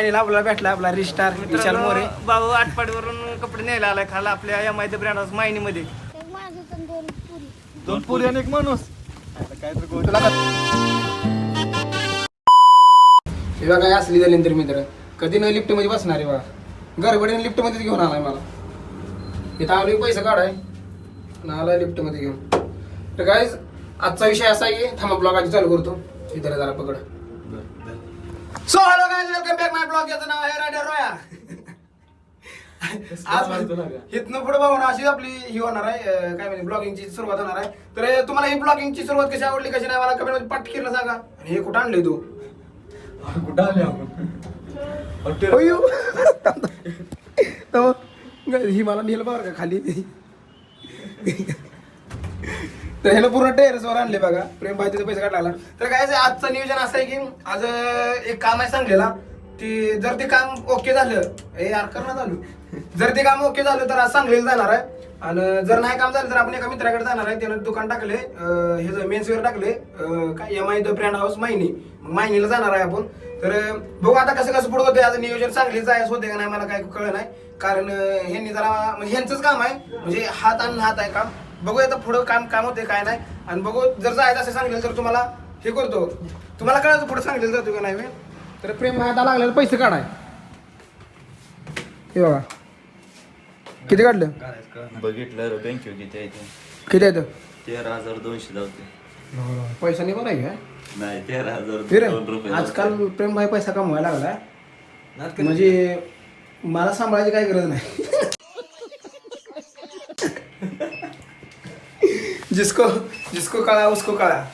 आणि आपला भेटला आपला रिस्टार विशाल मोरे. भाऊ आटपाडीवरून कपडे न्यायला आलाय खाला आपल्या M I the brand house तर दोन पुरी दोन पुरी आणि एक माणूस. काहीतरी तुला का- हे बघा काय असली झाली तर मित्र. कधी न लिफ्टमध्ये बसणार आहे बघा गडबडीने लिफ्ट मध्येच घेऊन आलाय मला. इथं आलो पैसे काढाय. आणि आलाय लिफ्टमध्ये घेऊन. तर काय आजचा विषय असा आहे की थांबा ब्लॉग आधी चालू करतो. इतर जरा पकड. So hello guys welcome back my blog याचं नाव आहे रायडर रोया आज इथनं पुढे बघून अशी आपली ही होणार आहे अं, काय म्हणजे ब्लॉगिंगची सुरुवात होणार आहे. तर हे तुम्हाला ही ब्लॉगिंगची सुरुवात कशी आवडली कशी नाही मला कमेंटमध्ये पट केलं सांगा. आणि हे कुठं आणलंय तू? कुठं आले आपण? अय्यो. तर मग ही मला नेलं बरं का खाली? तर ह्यानं पूर्ण टेरेसवर आणले बघा. प्रेम भाई तिथे पैसे काढला तर काय आहे, आजचं नियोजन असं आहे की आज एक काम आहे सांगलेला. ती जर ते काम ओके झालं हे यार कर ना चालू. जर ते काम ओके झालं तर आज सांगलीला जाणार आहे. आणि जर नाही काम झालं तर आपण एका मित्राकडे जाणार आहे. त्यानं दुकान टाकले हे मेन्सवेअर टाकले काय M I the brand house Mayani मग मायनीला जाणार आहे आपण. तर बघू आता कसं कसं पुढे होते आज नियोजन सांगलीच जायचं होते का नाही मला काय कळलं नाही. कारण ह्यांनी जरा म्हणजे ह्यांचंच काम आहे. म्हणजे हात आणि हात आहे काम. बघूया आता पुढं काम काम होते काय नाही. आणि बघू जर जायचं असं सांगितलं तर तुम्हाला हे करतो. तुम्हाला कळायचं पुढे सांगितलं जातो का नाही मी तर प्रेम हाता लागलेला पैसे काढाय. हे बघा. किती काढलं? बघितलं बँकेवर किती आहे ते किती येतं तेरा हजार दोनशे जाते पैसा नाही बरं आहे का? नाही तेरा हजार फिर. दोन रुपये आजकाल प्रेम भाई पैसा कमवायला लागलाय. म्हणजे मला सांभाळायची काही गरज नाही. जिसको जिसको काळा उसको काळा.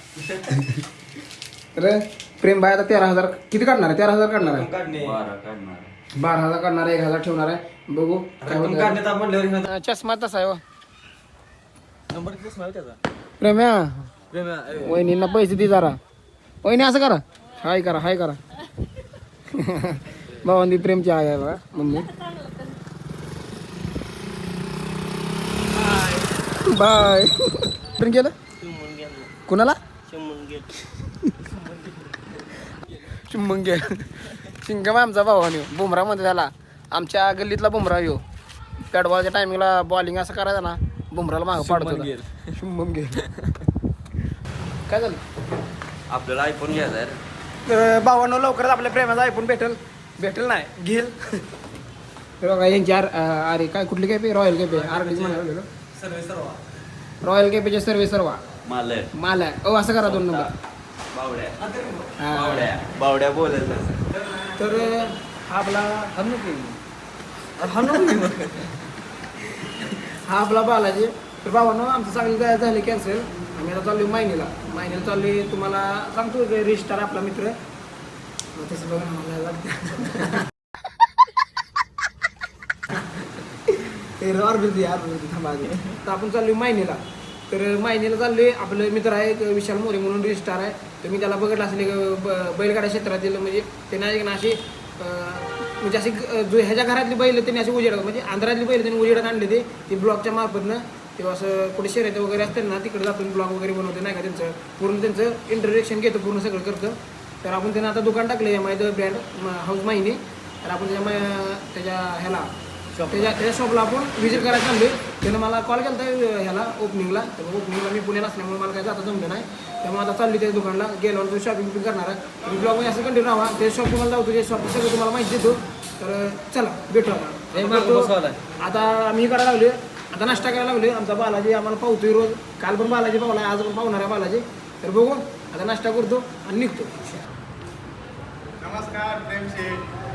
तर प्रेम भाई आता तेरा हजार किती काढणार आहे? तेरा हजार काढणार आहे? बारा काढणार बारा हजार काढणार आहे एक हजार ठेवणार आहे. बघू काय होतं. चष्मा तसा आहे हो. नंबर किती माहिती त्याचा. प्रेम्या. प्रेम वहिनींना पैसे दे जरा. वहिनी असं करा. हाय करा हाय करा. भावांनी प्रेमची आय आहे बघा मम्मी. बाय. प्रेम केलं कुणाला? चुंबन घे चिंगम आमचा भावानी बुमरामध्ये झाला. आमच्या गल्लीतला बुमरा यो. बॉलच्या टायमिंगला बॉलिंग असं करायचं ना बुमराला मागं पाडत शुभम घे काय झालं? आपल्याला आयफोन घ्यायचा आहे भावांनो लवकरच आपल्या प्रेमाचा ऐकून भेटेल. भेटेल नाही घेईल. यांची आर अरे काय कुठली café royal café R D म्हणायला रॉयल कॅपेचे सर्वे सर्व मालक. माल आहे ओ असं करा दोन नंबर बावड्या. हा. बावड्या. बावड्या बोलायचं तर हा आपला हा आपला बालाजी. तर भावांनो आमचं चांगलं जायचं झालं कॅन्सल आम्ही आता चाललो मायनीला. मायनीला चाललोय तुम्हाला सांगतो रिस्टार आपला मित्र. मग तसं बघा आम्हाला लागतं. ते रॉर बिलती यार थांबा आधी. तर आपण चाललोय मायनीला. तर मायनीला चाललोय. आपलं मित्र आहे एक विशाल मोरे म्हणून रजिस्टार आहे. तर मी त्याला बघितलं असेल एक ब- बैलगाड्या क्षेत्रातील म्हणजे त्यांना एक ना अशी अं, म्हणजे असे ग- जो ह्याच्या घरातली बैल त्यांनी असे उजेड म्हणजे आंध्रातली बैल त्यांनी उजेडात आणले ते ती ब्लॉगच्या मार्फतनं तेव्हा असं कुठे शर्यत वगैरे असतात ना तिकडे जातो ब्लॉग वगैरे बनवते नाही का त्यांचं. पूर्ण त्यांचं इंटरेक्शन घेतो पूर्ण सगळं करतं. तर आपण त्यांना आता दुकान टाकलं M I the brand house माहिने तर आपण त्याच्या मा- त्याच्या ह्याला त्याच्या त्याच्या शॉपला आपण व्हिजिट करायला चाललोय. त्यानं मला कॉल केला होता ह्याला ओपनिंगला तर ओपनिंगला मी पुण्याला असल्यामुळे मला काय जाता जमलं नाही. त्यामुळे आता चालली त्या दुकानला. गेल्यावर तो शॉपिंग पण करणार आहे. तुम्ही ब्लॉग असं कंटिन्यू राहा. ते शॉप तुम्हाला जाऊ ते शॉप सगळं तुम्हाला माहिती देतो. तर चला भेटू आता आता आम्ही हे करायला लागले आता नाश्ता करायला लागले आमचा बालाजी आम्हाला पावतोय रोज. काल पण बालाजी पावला आज पण पावणार आहे बालाजी. तर बघू आता नाश्ता करतो आणि निघतो.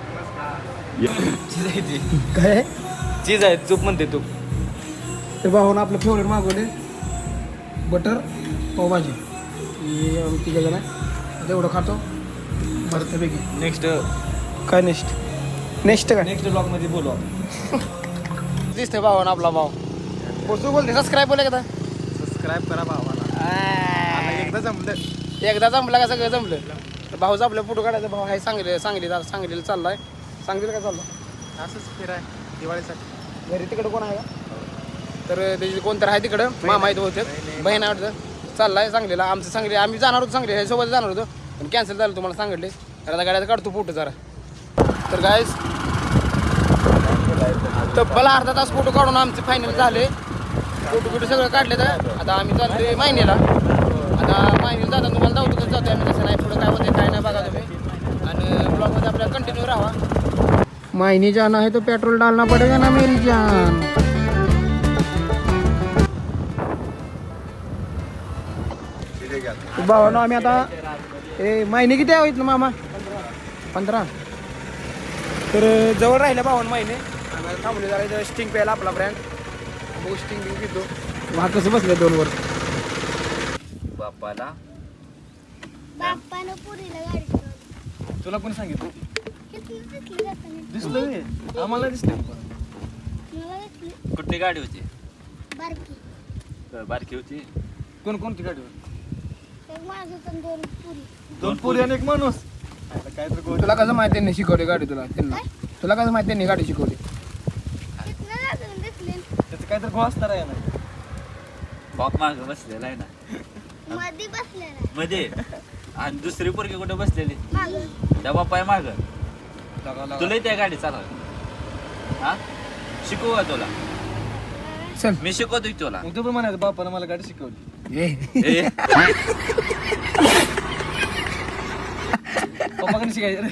नमस्कार. प्रेम शेठ काय? चीज आहे तूप म्हणते तूप. तर भाऊन आपलं फेवरेट मागवले. बटर पावभाजी. ही तिघं जण आहे. आता एवढं खातो. भरतपैकी नेक्स्ट काय नेक्स्ट नेक्स्ट काय? नेक्स्ट ब्लॉगमध्ये बोलू आपण. दिसते भावानं आपला भाव पोचू बोलते सबस्क्राईब बोले का सबस्क्राईब करा भावाला. एकदा जमलं. एकदा जमलं का सगळं जमलं? भाऊचा आपलं फोटो काढायचा. भाऊ आहे सांगली सांगली सांगलीला चाललाय. सांगलीला काय चाललं असंच फिराय दिवाळीसाठी. घरी तिकडं कोण आहे का? तर त्याची कोणतर आहे तिकडं मामा आहेत बहुतेक. बहीण आहे. वाटतं. चाललाय सांगलीला आमचं सांगली आम्ही जाणार होतो सांगली ह्यासोबत जाणार होतो. पण कॅन्सल झालं तुम्हाला सांगितले. तर आता गाड्यात काढतो फोटो जरा. तर काय तब्बल अर्धा तास फोटो काढून आमचे फायनल झाले. फोटो बिटो सगळं काढले तर. आता आम्ही चाललोय मायनेला. आता मायनेला जाता तुम्हाला जाऊ कसं जातोय आम्ही कसं नाही पुढं काय होते काय नाही बघा तुम्ही. आणि ब्लॉगमध्ये आपल्याला कंटिन्यू राहा मायने जाना है तो पेट्रोल डालना पडेगा ना मेरी जान। भावानो आम्ही आता. ए महिने किती आहे इथलं मामा? पंधरा. तर जवळ राहिल्या भावान महिने आम्हाला थांबले जरा स्टिंग प्यायला आपला ब्रँड बघू स्टिंग बिंग पितो. मग कसं बसले दोन वर? बापाला बाप्पानं पुरीला गाडी चालवली. तुला कोणी सांगितलं? दिसली मी आम्हाला दिसलं कुठली गाडी होती? बारकी. होती. कोण कोणती गाडी तर दोन पुरी. दोन पोरी आणि एक माणूस. आता काय तर गोष्ट तुला कसं माहिती त्यांनी शिकवली गाडी तुला त्यांना? तुला कसं माहिती त्यांनी गाडी शिकवली? त्याचं काय तर गो असणार आहे ना. बाप माग बसलेला आहे ना. मध्ये बसलेला मध्ये आणि दुसरी पोरगी कुठे बसलेली? माग. त्या बाप्पा आहे माग. तुला त्या गाडी चालव हा? शिकवू का तुला? चल. मी शिकवतोय तुला. तू पण म्हणायचं बापानं मला गाडी शिकवली. पप्पाकडे शिकायचं रे.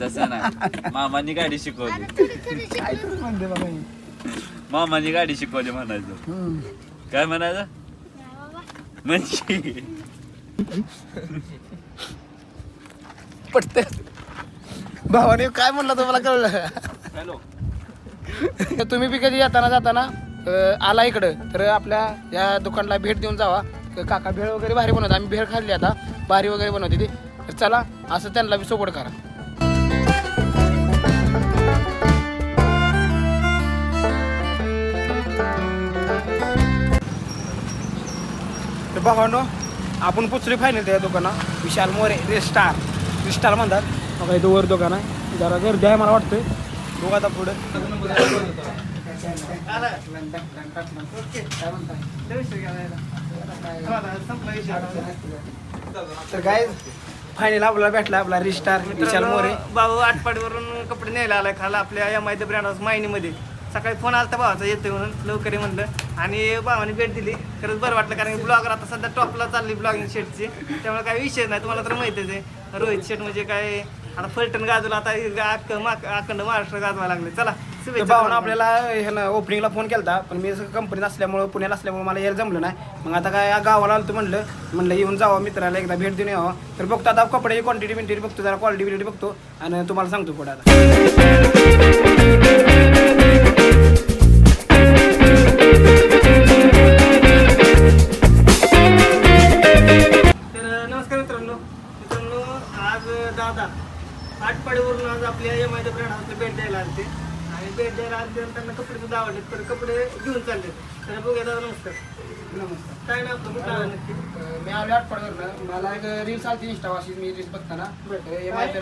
तसं नाही. मामानी गाडी शिकवली. म्हणते. मामानी गाडी शिकवली म्हणायचं. काय म्हणायचं? नाही बाबा. म्हणजे? पटते भावाने काय म्हणलं तुम्हाला कळलं? तुम्ही बी कधी जाताना अं, आला इकडं तर आपल्या या दुकानला भेट देऊन जावा. काका भेळ वगैरे भारी बनवतात. आम्ही भेळ खाल्ली आता भारी वगैरे बनवते ती. तर चला असं त्यांना बी सपोर्ट करा. तर भावानो आपण पुचली फायनल त्या दुकानात. विशाल मोरे रेस्टार. रेस्टार म्हणतात. बघा इथं वर दुकान आहे. जरा गर्दी आहे मला वाटतं बघू आता पुढं. तर काय फायनल आपल्याला भेटला आपला रिस्टार विशाल मोरे. भाऊ आटपाडीवरून कपडे न्यायला आलाय खाला आपल्या M I the brand house मायनीमध्ये. सकाळी फोन आला तर भावाचा येतोय म्हणून लवकर ये म्हणलं. आणि भावाने भेट दिली. खरंच बरं वाटलं कारण की ब्लॉगर आता सध्या टॉपला चालली ब्लॉगिंग शेटची त्यामुळे काही विषय नाही तुम्हाला तर माहितीच आहे. रोहित शेट म्हणजे काय आता फलटण गाजवला आता अख्खं मा- अखंड महाराष्ट्र गाजवायला लागले. चला तर शुभेच्छा भावानं तुम्हाला. आपल्याला ह्यानं ओपनिंगला फोन केला पण मी कंपनीत असल्यामुळं पुण्याला असल्यामुळे मला यायला जमलं नाही. मग आता काय गावाला आलो म्हणलं म्हणलं येऊन जावं मित्राला एकदा भेट देऊन यावं. तर बघतो आता कपड्याची क्वांटिटी बिंटिटी बघतो जरा क्वालिटी बिलिटी बघतो आणि तुम्हाला सांगतो पुढे आता. आटपाडीवरून आज आपल्या एम आय ब्रँड हाऊसला भेट द्यायला आलते. आणि भेट द्यायला आलते आणि त्यांना कपडे सुद्धा आवडले तर कपडे घेऊन चालले तर बघूया दादा नमस्कार. नमस्कार. काय ना आपलं? कुठं आलं नक्की? मी आलो आठवड्यावर मला एक रील्स आलती इंस्टा अशी मी रील्स बघताना. M I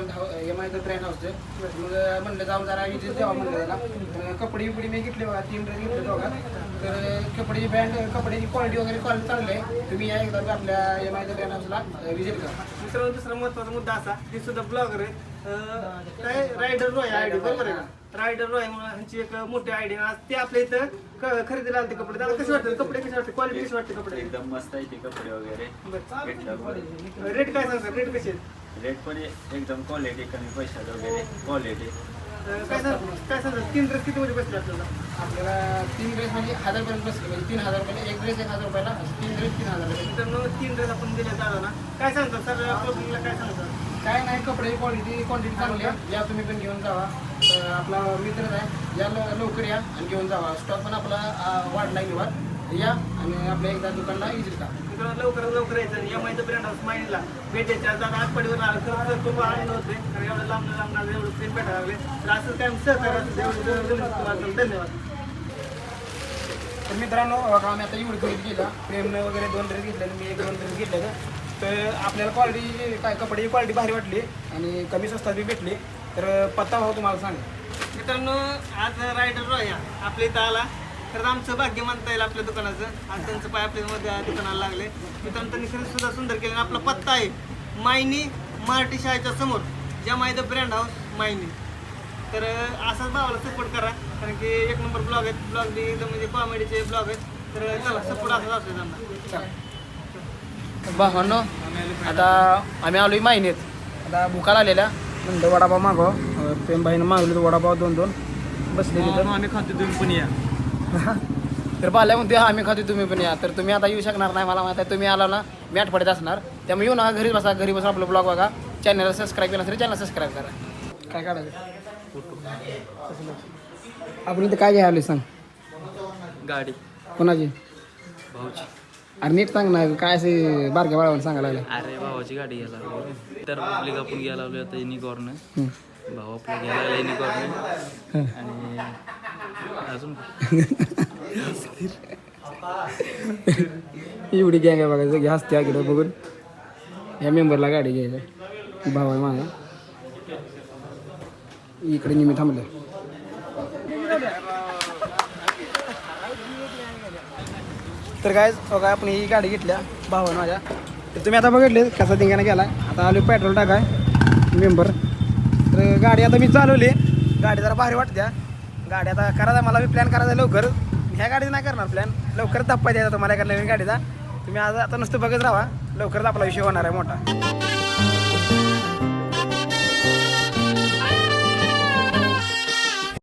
M I brand हाऊसचे मग म्हणलं जाऊन जरा विजिट द्यावा म्हणलं कपडे बिपडे मी घेतले बघा. तीन ड्रेस घेतले बघा. तर कपड्याची ब्रँड कपड्याची क्वालिटी वगैरे क्वालिटी चांगली आहे तुम्ही या एकदा आपल्या एम आय ब्रँड हाऊसला विजिट करा. मित्रांनो दुसरा महत्त्वाचा मुद्दा असा ते सुद्धा ब्लॉगर आहे काय रायडर रॉय आयडी बरोबर आहे का? रायडर रॉय म्हणून ह्यांची एक मोठी आयडी आज ते आपल्या इथं क- खरेदीला आलते कपडे. त्याला कसे वाटते? कपडे कसे वाटते? क्वालिटी कशी वाटते कपडे? एकदम मस्त आहे ते कपडे वगैरे. भेटलं रेट काय सांगतात रेट कसे आहेत रेट पण एकदम क्वालिटी कमी पैशात वगैरे. क्वालिटी अं, काय सांग काय सांगतात तीन ड्रेस किती मध्ये बसले आपल्याला? आपल्याला तीन ड्रेस म्हणजे हजार पर्यंत बसले म्हणजे तीन हजार रुपये एक ड्रेस एक हजार रुपयाला असं तीन ड्रेस तीन हजार रुपये मित्रांनो तीन ड्रेस आपण दिले दादाला काय सांगतात सर क्लोथिंगला काय सांगतात काय नाही कपडे क्वालिटी क्वांटिटी चांगली आहे. या तुम्ही पण घेऊन जावा. तर आपला मित्रच आहे या लव- लवकर या आणि घेऊन जावा. स्टॉक पण आपला आ, वाढलाय किंवा या आणि आपल्या एकदा दुकानला विजिट करा मित्रांनो लवकरात लवकर यायचं या माहिती ब्रँड हाऊस माहितीला. भेट द्यायची आज आठवडीवर आलं. खरंच खूप आनंद होते. कारण एवढं लांब लांब एवढं प्रेम भेटायला लागले. तर असं काय सहकार्य तुम्हाला. धन्यवाद. तर मित्रांनो बघा आम्ही आता एवढी खरेदी केला. प्रेमनं वगैरे दोन ड्रेस घेतले आणि मी एक दोन ड्रेस घेतले. तर आपल्याला क्वालिटी काय कपड्याची क्वालिटी भारी वाटली आणि कमी स्वस्तात बी भेटली. तर पत्ता भाऊ तुम्हाला सांग मित्रांनो आज रायडर रॉय या आपल्या इथं आला. तर आमचं भाग्य मानता येईल आपल्या दुकानाचं. आज त्यांचं पाय आपल्या मध्ये दुकानाला लागले. मित्रांनो त्यांनी खरंच सुद्धा सुंदर केलं आणि आपला पत्ता आहे मायनी मराठी शाळेच्या समोर. ज्या माहिती ब्रँड हाऊस मायनी. तर असंच भावाला सपोर्ट करा. कारण की एक नंबर ब्लॉग आहेत. ब्लॉग बी एकदम म्हणजे कॉमेडीचे ब्लॉग आहेत. तर चला सपोर्ट असंच असतो त्यांना. भावांनो आता आम्ही आलोय माहिनेत आता भुकाला आलेल्या. म्हणलं वडापाव मागव. प्रेमबाईनं मागवले वडापाव दोन दोन बसलेले तर. आम्ही खातो तुम्ही पण या. तर पाहिल्या म्हणते हा आम्ही खातो तुम्ही पण या. तर तुम्ही आता येऊ शकणार नाही मला माहिती आहे. तुम्ही आला ना मी आठवड्यात असणार. त्यामुळे येऊ ना घरी बसा घरी बसा आपलं ब्लॉग बघा. चॅनलला सबस्क्राईब केलं तरी चॅनल सबस्क्राईब करा. काय काढायचं? आपण इथं काय घ्यायला सांग? गाडी. कोणाची? भाऊची. अरे नीट सांग ना काय असे बारक्या बाळावर सांगायला लागलं अरे भावाची गाडी घ्यायला तर आपण घ्यायला आता. भाऊ आपलं घ्यायला युनिकॉर्न आणि अजून? एवढी गँग आहे बघायचं घ्या हसते इकडे बघून. या मेंबरला गाडी घ्यायचं भाव आहे माझा. इकडे नेहमी थांबलं. तर काय बघा हो आपण ही गाडी घेतल्या. भाव माझ्या. तुम्ही आता बघितले कसा दिंगाने गेला आता आलो पेट्रोल टाकाय. मेंबर तर गाडी आता मी चालवली. गाडी जरा भारी वाटत्या गाडी आता करायचा मला मी प्लॅन करायचा लवकर. ह्या गाडीचा नाही करणार प्लॅन लवकर दप्पा द्यायचा तुम्हाला एका नवीन गाडीचा. तुम्ही आज आता नुसतं बघत राहा लवकरच आपला विषय होणार आहे मोठा.